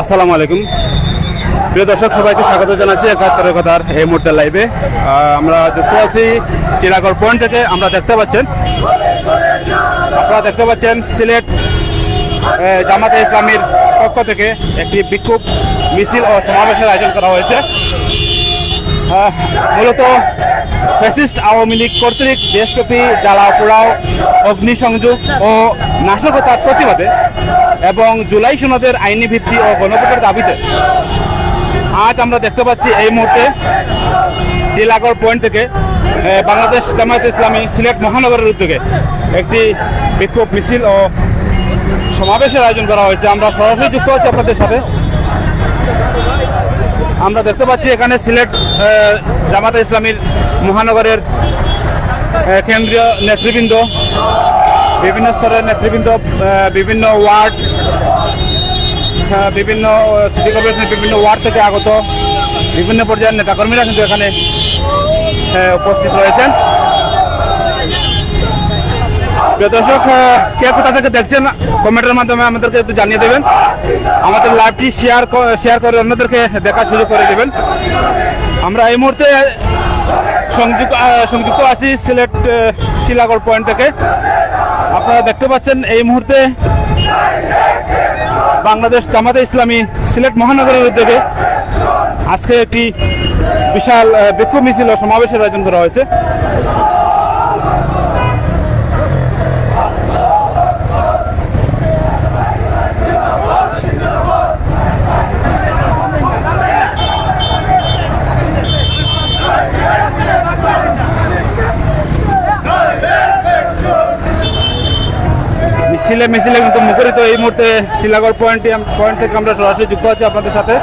আসসালামু আলাইকুম। প্রিয় দর্শক, সবাইকে স্বাগত জানাচ্ছি একাত্তরের কথার এই মুহূর্তে লাইভে আমরা দেখতে আছি টিলাগড় পয়েন্ট থেকে আমরা দেখতে পাচ্ছেন, আপনারা দেখতে পাচ্ছেন সিলেট জামাতে ইসলামীর পক্ষ থেকে একটি বিক্ষোভ মিছিল ও সমাবেশের আয়োজন করা হয়েছে। মূলত ফ্যাসিস্ট আওয়ামী লীগ কর্তৃক দেশব্যাপী জ্বালা, পোড়াও, অগ্নিসংযোগ ও নাশকতার প্রতিবাদে এবং জুলাই সনদের আইনি ভিত্তি ও গণভোটের দাবিতে আজ আমরা দেখতে পাচ্ছি এই মুহূর্তে টিলাগড় পয়েন্ট থেকে বাংলাদেশ জামায়াত ইসলামী সিলেট মহানগরের উদ্যোগে একটি বিক্ষোভ মিছিল ও সমাবেশের আয়োজন করা হয়েছে। আমরা সরাসরি যুক্ত আছি আপনাদের সাথে। আমরা দেখতে পাচ্ছি এখানে সিলেট জামাতে ইসলামীর মহানগরের কেন্দ্রীয় নেতৃবৃন্দ, বিভিন্ন স্তরের নেতৃবৃন্দ বিভিন্ন ওয়ার্ড বিভিন্ন সিটি কর্পোরেশনের বিভিন্ন ওয়ার্ড থেকে আগত বিভিন্ন পর্যায়ের নেতাকর্মীরা কিন্তু এখানে উপস্থিত রয়েছেন। দর্শক কে কোথা থেকে দেখছেন, কমেন্টের মাধ্যমে আমাদেরকে একটু জানিয়ে দেবেন। আমাদের লাইভটি শেয়ার শেয়ার করে অন্যদেরকে দেখার সুযোগ করে দেবেন। আমরা এই মুহূর্তে সংযুক্ত সংযুক্ত আছি সিলেট টিলাগড় পয়েন্ট থেকে। আপনারা দেখতে পাচ্ছেন এই মুহূর্তে বাংলাদেশ জামাতে ইসলামী সিলেট মহানগরের উদ্যোগে আজকে একটি বিশাল বিক্ষোভ মিছিল ও সমাবেশের আয়োজন করা হয়েছে। সিলে মিছিলে কিন্তু মুখরিত এই মুহূর্তে শিলাগড় পয়েন্ট পয়েন্ট থেকে আমরা সরাসরি যুক্ত আছি আপনাদের সাথে।